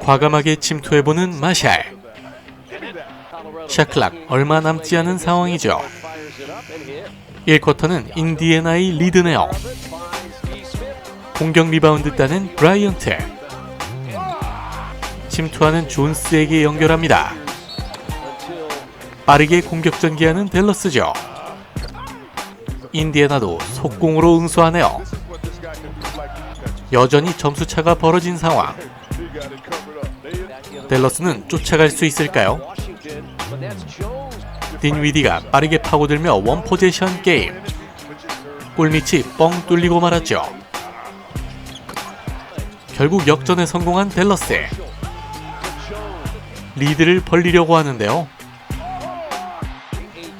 과감하게 침투해보는 마샬. 샤클락 얼마 남지 않은 상황이죠. 1쿼터는 인디애나의 리드네요. 공격 리바운드 따는 브라이언트. 침투하는 존스에게 연결합니다. 빠르게 공격 전개하는 댈러스죠. 인디애나도 속공으로 응수하네요. 여전히 점수차가 벌어진 상황. 댈러스는 쫓아갈 수 있을까요? 딘 위디가 빠르게 파고들며 원포제션 게임. 골밑이 뻥 뚫리고 말았죠. 결국 역전에 성공한 댈러스. 리드를 벌리려고 하는데요.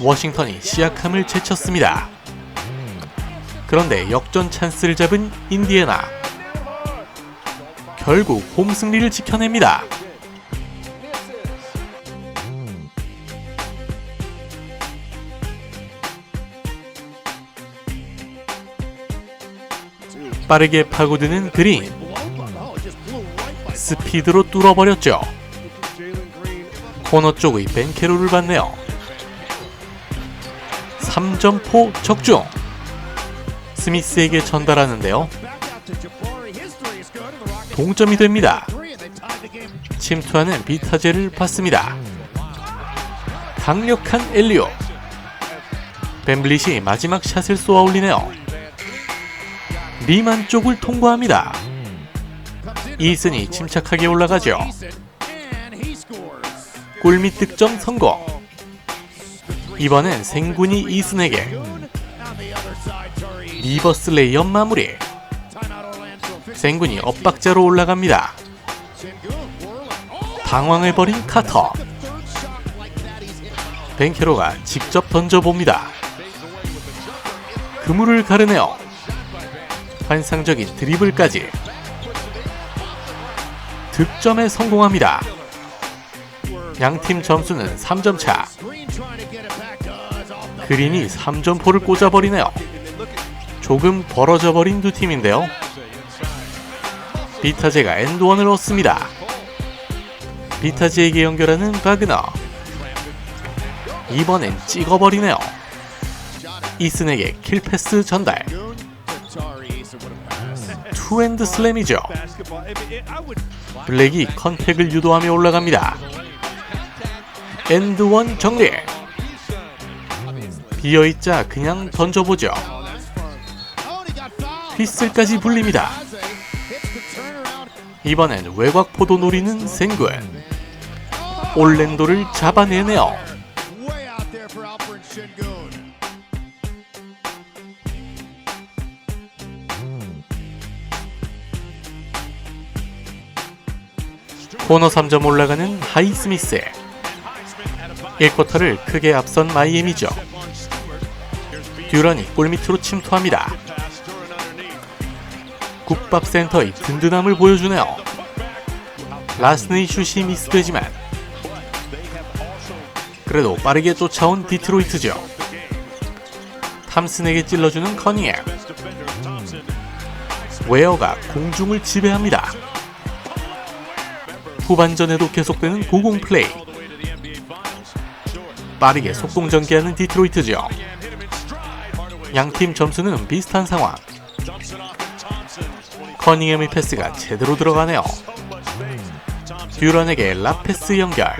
워싱턴이 시약함을 제쳤습니다. 그런데 역전 찬스를 잡은 인디애나. 결국 홈 승리를 지켜냅니다. 빠르게 파고드는 그린. 스피드로 뚫어버렸죠. 코너 쪽의 벤케로를 받네요. 3점포 적중. 스미스에게 전달하는데요. 동점이 됩니다. 침투하는 비타제를 받습니다. 강력한 엘리오. 벤블릿이 마지막 샷을 쏘아 올리네요. 리만 쪽을 통과합니다. 이슨이 침착하게 올라가죠. 골밑 득점 성공. 이번엔 생군이 이슨에게 리버스 레이업 마무리. 생군이 엇박자로 올라갑니다. 당황해버린 카터. 벤케로가 직접 던져봅니다. 그물을 가르네요. 환상적인 드리블까지. 득점에 성공합니다. 양팀 점수는 3점 차. 그린이 3점포를 꽂아버리네요. 조금 벌어져 버린 두 팀인데요. 비타제가 엔드원을 얻습니다. 비타제에게 연결하는 바그너. 이번엔 찍어버리네요. 이슨에게 킬패스 전달. 투핸드 슬램이죠. 블랙이 컨택을 유도하며 올라갑니다. 엔드원 정리. 비어있자 그냥 던져보죠. 휘슬까지 불립니다. 이번엔 외곽포도 노리는 생군. 올랜도를 잡아내네요. 코너 3점 올라가는 하이스미스. 1쿼터를 크게 앞선 마이애미죠. 듀런이 골밑으로 침투합니다. 국밥 센터의 든든함을 보여주네요. 라스네이 슛이 미스되지만 그래도 빠르게 쫓아온 디트로이트죠. 탐슨에게 찔러주는 커닝햄. 웨어가 공중을 지배합니다. 후반전에도 계속되는 고공 플레이. 빠르게 속공 전개하는 디트로이트죠. 양팀 점수는 비슷한 상황. 커닝햄의 패스가 제대로 들어가네요. 듀런에게 라패스 연결.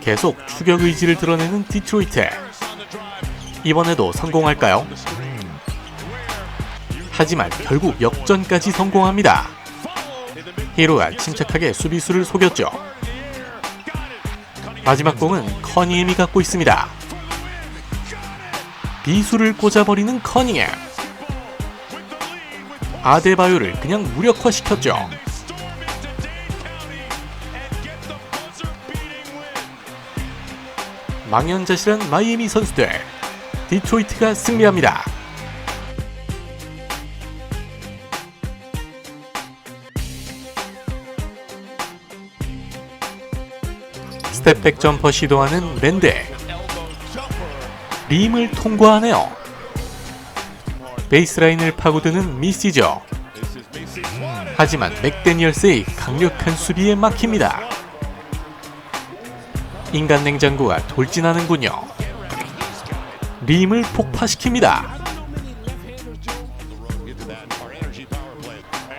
계속 추격 의지를 드러내는 디트로이트. 이번에도 성공할까요? 하지만 결국 역전까지 성공합니다. 히로가 침착하게 수비수를 속였죠. 마지막 공은 커닝햄이 갖고 있습니다. 비수를 꽂아버리는 커닝햄. 아데바요를 그냥 무력화시켰죠. 망연자실한 마이애미 선수들. 디트로이트가 승리합니다. 스텝백 점퍼 시도하는 랜드. 림을 통과하네요. 베이스라인을 파고드는 미시죠. 하지만 맥데니얼스의 강력한 수비에 막힙니다. 인간 냉장고가 돌진하는군요. 림을 폭파시킵니다.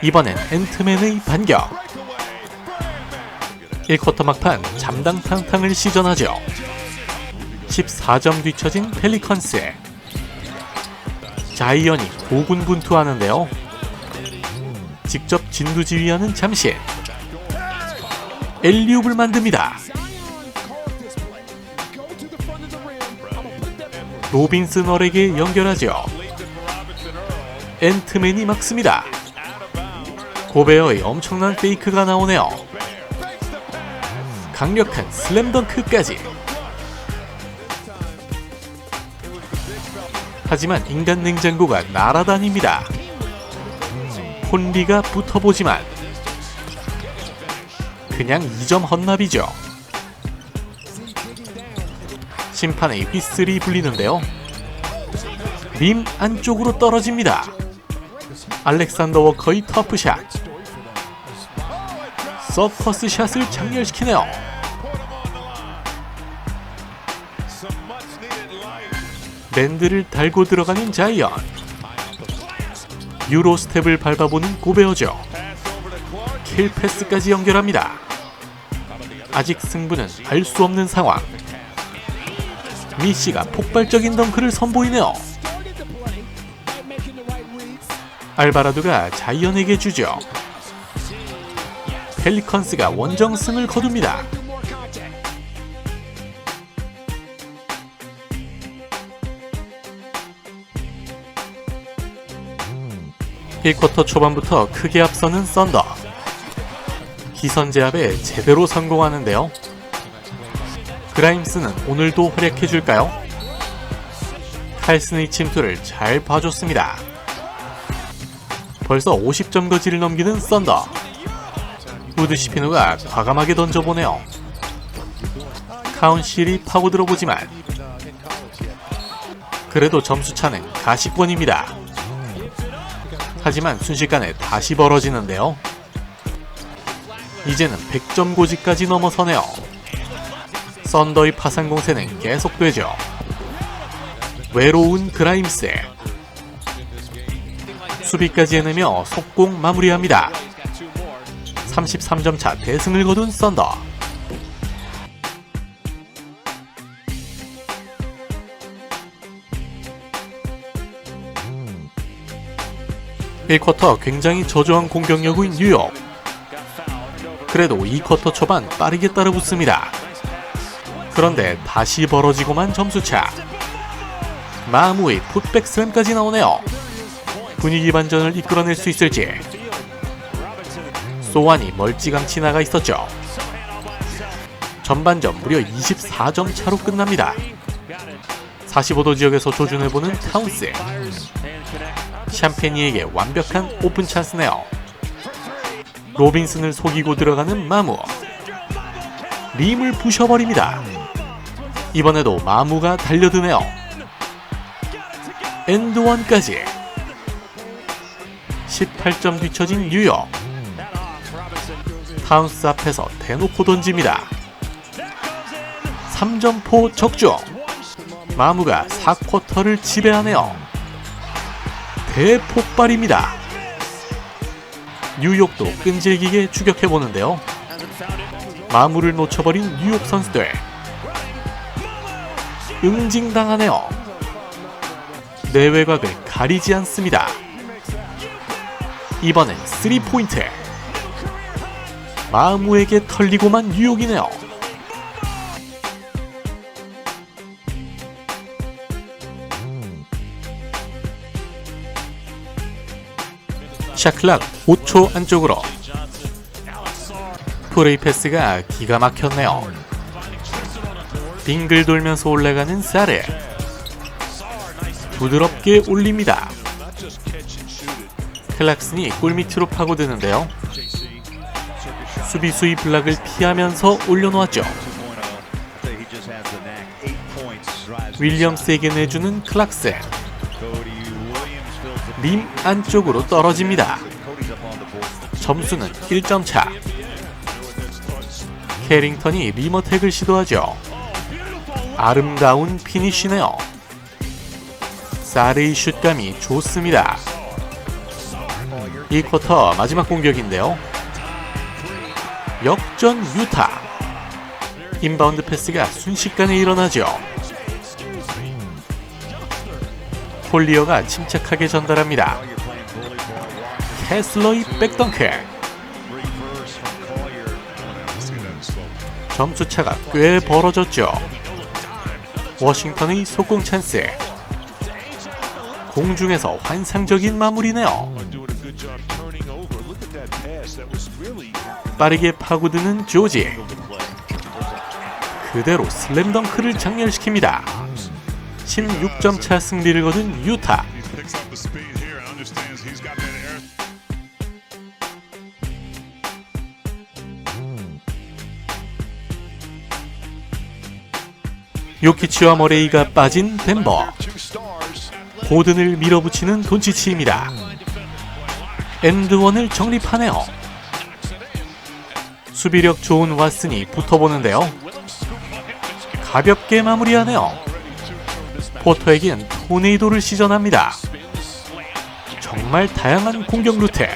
이번엔 앤트맨의 반격. 1쿼터 막판 잠당 탕탕을 시전하죠. 14점 뒤처진 펠리컨스. 자이언이 고군분투하는데요. 직접 진두지휘하는 잠실. 엘리웁을 만듭니다. 로빈슨 얼에게 연결하죠. 앤트맨이 막습니다. 고베어의 엄청난 페이크가 나오네요. 강력한 슬램덩크까지. 하지만 인간 냉장고가 날아다닙니다. 폰리가 붙어보지만 그냥 2점 헌납이죠. 심판의 휘슬이 불리는데요. 림 안쪽으로 떨어집니다. 알렉산더 워커의 터프샷. 서커스 샷을 장렬시키네요. 밴드를 달고 들어가는 자이언. 유로 스텝을 밟아보는 고베어죠. 킬 패스까지 연결합니다. 아직 승부는 알 수 없는 상황. 미씨가 폭발적인 덩크를 선보이네요. 알바라도가 자이언에게 주죠. 펠리컨스가 원정승을 거둡니다. 1쿼터 초반부터 크게 앞서는 썬더. 기선 제압에 제대로 성공하는데요. 그라임스는 오늘도 활약해줄까요? 칼슨의 침투를 잘 봐줬습니다. 벌써 50점 거지를 넘기는 썬더. 우드 시피누가 과감하게 던져보네요. 카운실이 파고들어보지만 그래도 점수차는 가시권입니다. 하지만 순식간에 다시 벌어지는데요. 이제는 100점 고지까지 넘어서네요. 썬더의 파상 공세는 계속되죠. 외로운 그라임스. 수비까지 해내며 속공 마무리합니다. 33점 차 대승을 거둔 썬더. 1쿼터 굉장히 저조한 공격력인 뉴욕. 그래도 2쿼터 초반 빠르게 따라붙습니다. 그런데 다시 벌어지고만 점수차. 마무의 풋백 스램까지 나오네요. 분위기 반전을 이끌어낼 수 있을지. 소환이 멀찌감치 나가 있었죠. 전반전 무려 24점 차로 끝납니다. 45도 지역에서 조준해보는 타운스. 샴페니에게 완벽한 오픈 찬스네요. 로빈슨을 속이고 들어가는 마무. 림을 부셔버립니다. 이번에도 마무가 달려드네요. 엔드원까지 18점 뒤처진 뉴욕 타운스 앞에서 대놓고 던집니다. 3점포 적중 마무가 4쿼터를 지배하네요. 대폭발입니다. 뉴욕도 끈질기게 추격해보는데요. 마무를 놓쳐버린 뉴욕 선수들 응징당하네요. 내외곽을 가리지 않습니다. 이번엔 3포인트. 마무에게 털리고만 뉴욕이네요. 샤클락 5초 안쪽으로 프레이 패스가 기가 막혔네요. 빙글 돌면서 올라가는 사르 부드럽게 올립니다. 클락슨이 골 밑으로 파고드는데요. 수비수의 블락을 피하면서 올려놓았죠. 윌리엄스에게 내주는 클락슨 림 안쪽으로 떨어집니다. 점수는 1점 차. 캐링턴이 리머텍을 시도하죠. 아름다운 피니쉬네요. 사르의 슛감이 좋습니다. 이 쿼터 마지막 공격인데요. 역전 유타. 인바운드 패스가 순식간에 일어나죠. 홀리어가 침착하게 전달합니다. 캐슬러의 백덩크. 점수차가 꽤 벌어졌죠. 워싱턴의 속공 찬스. 공중에서 환상적인 마무리네요. 빠르게 파고드는 조지. 그대로 슬램덩크를 장렬시킵니다. 16점 차 승리를 거둔 유타. 요키치와 머레이가 빠진 덴버. 고든을 밀어붙이는 돈치치입니다. 엔드원을 정립하네요. 수비력 좋은 왓슨이 붙어보는데요. 가볍게 마무리하네요. 포터에겐 토네이도를 시전합니다. 정말 다양한 공격 루트.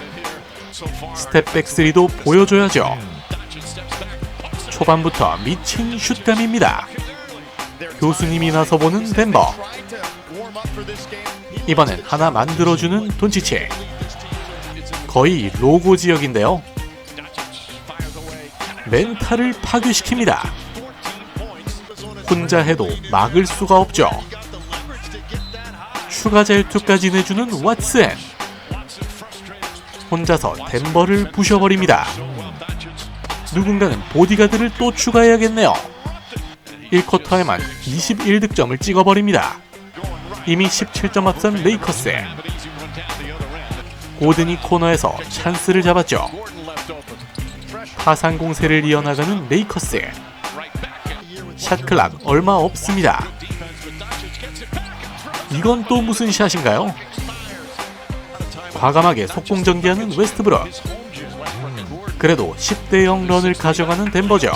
스텝백 3도 보여줘야죠. 초반부터 미친 슛감입니다. 교수님이 나서 보는 덴버. 이번엔 하나 만들어주는 돈치치. 거의 로고 지역인데요. 멘탈을 파괴시킵니다. 혼자 해도 막을 수가 없죠. 추가 잘투까지 내주는 왓슨. 혼자서 덴버를 부셔버립니다. 누군가는 보디가드를 또 추가해야겠네요. 1쿼터에만 21득점을 찍어버립니다. 이미 17점 앞선 레이커스. 고든이 코너에서 찬스를 잡았죠. 파상 공세를 이어나가는 레이커스. 샷클락 얼마 없습니다. 이건 또 무슨 샷인가요? 과감하게 속공 전개하는 웨스트브룩. 그래도 10대 0 런을 가져가는 덴버죠.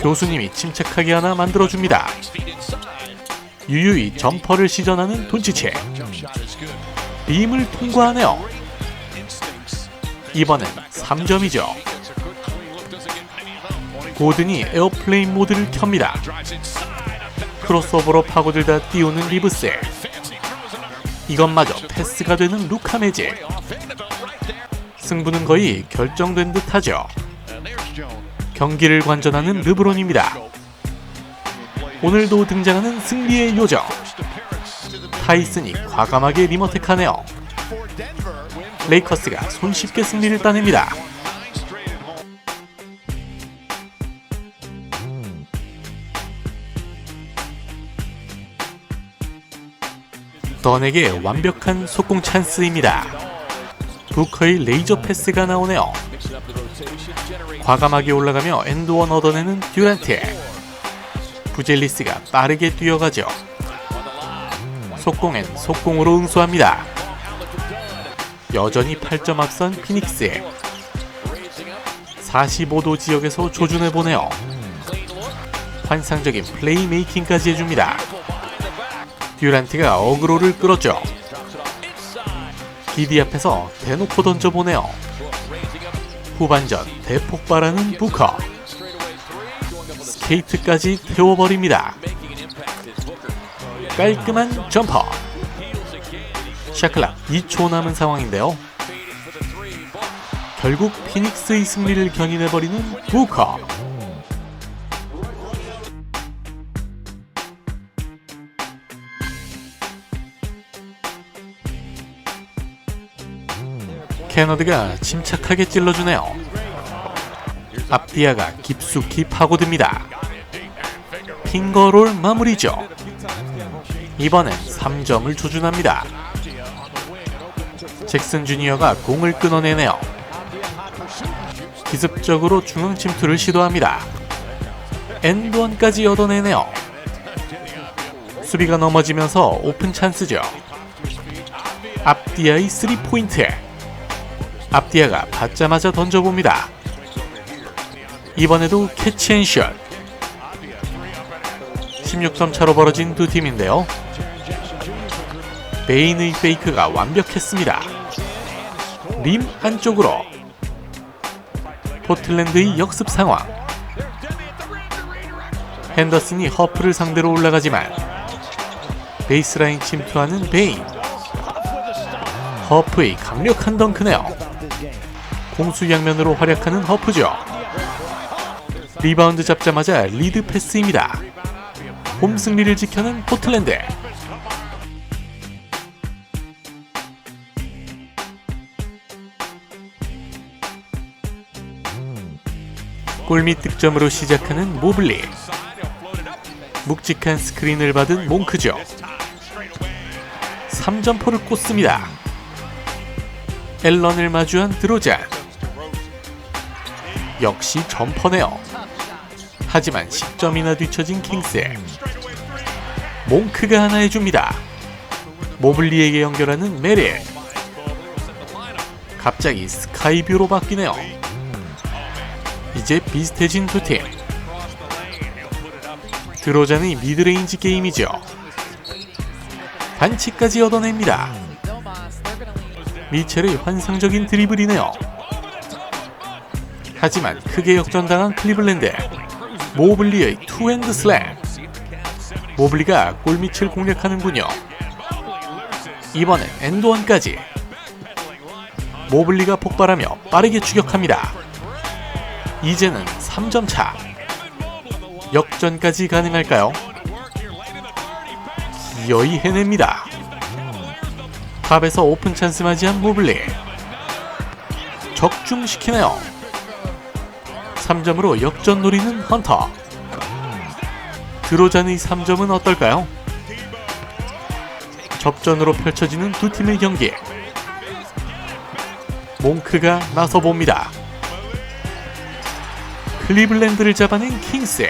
교수님이 침착하게 하나 만들어줍니다. 유유히 점퍼를 시전하는 돈치체. 빔을 통과하네요. 이번엔 3점이죠. 고든이 에어플레인 모드를 켭니다. 크로스오버로 파고들다 띄우는 리브스. 이것마저 패스가 되는 루카 매직. 승부는 거의 결정된 듯하죠. 경기를 관전하는 르브론입니다. 오늘도 등장하는 승리의 요정. 타이슨이 과감하게 리머텍하네요. 레이커스가 손쉽게 승리를 따냅니다. 던에게 완벽한 속공 찬스입니다. 부커의 레이저 패스가 나오네요. 과감하게 올라가며 엔드원 얻어내는 듀란트. 부젤리스가 빠르게 뛰어가죠. 속공엔 속공으로 응수합니다. 여전히 8점 앞선 피닉스. 45도 지역에서 조준해 보네요. 환상적인 플레이메이킹까지 해줍니다. 듀란트가 어그로를 끌었죠. 기디 앞에서 대놓고 던져보네요. 후반전 대폭발하는 부커. 스케이트까지 태워버립니다. 깔끔한 점퍼. 샤클락 2초 남은 상황인데요. 결국 피닉스의 승리를 견인해버리는 부커. 캐너드가 침착하게 찔러주네요. 앞디아가 깊숙이 파고듭니다. 핑거롤 마무리죠. 이번엔 3점을 조준합니다. 잭슨 주니어가 공을 끊어내네요. 기습적으로 중앙 침투를 시도합니다. 엔드원까지 얻어내네요. 수비가 넘어지면서 오픈 찬스죠. 앞디아의 3포인트. 앞디아가 받자마자 던져봅니다. 이번에도 캐치앤샷. 16점 차로 벌어진 두 팀인데요. 베인의 페이크가 완벽했습니다. 림 안쪽으로 포틀랜드의 역습 상황. 핸더슨이 허프를 상대로 올라가지만 베이스라인 침투하는 베인. 허프의 강력한 덩크네요. 공수 양면으로 활약하는 허프죠. 리바운드 잡자마자 리드 패스입니다. 홈 승리를 지켜낸 포틀랜드. 골밑 득점으로 시작하는 모블리. 묵직한 스크린을 받은 몽크죠. 3점포를 꽂습니다. 앨런을 마주한 드로잔. 역시 점퍼네요. 하지만 10점이나 뒤처진 킹스. 몽크가 하나 해줍니다. 모블리에게 연결하는 메릴. 갑자기 스카이뷰로 바뀌네요. 이제 비슷해진 두 팀. 드로잔의 미드레인지 게임이죠. 반칙까지 얻어냅니다. 미첼의 환상적인 드리블이네요. 하지만 크게 역전당한 클리블랜드. 모블리의 투핸드 슬램. 모블리가 골밑을 공략하는군요. 이번엔 엔드원까지. 모블리가 폭발하며 빠르게 추격합니다. 이제는 3점 차. 역전까지 가능할까요? 기어이 해냅니다. 탑에서 오픈 찬스 맞이한 모블리. 적중시키네요. 3점으로 역전 노리는 헌터. 드로잔의 3점은 어떨까요? 접전으로 펼쳐지는 두 팀의 경기. 몽크가 나서 봅니다. 클리블랜드를 잡아낸 킹스.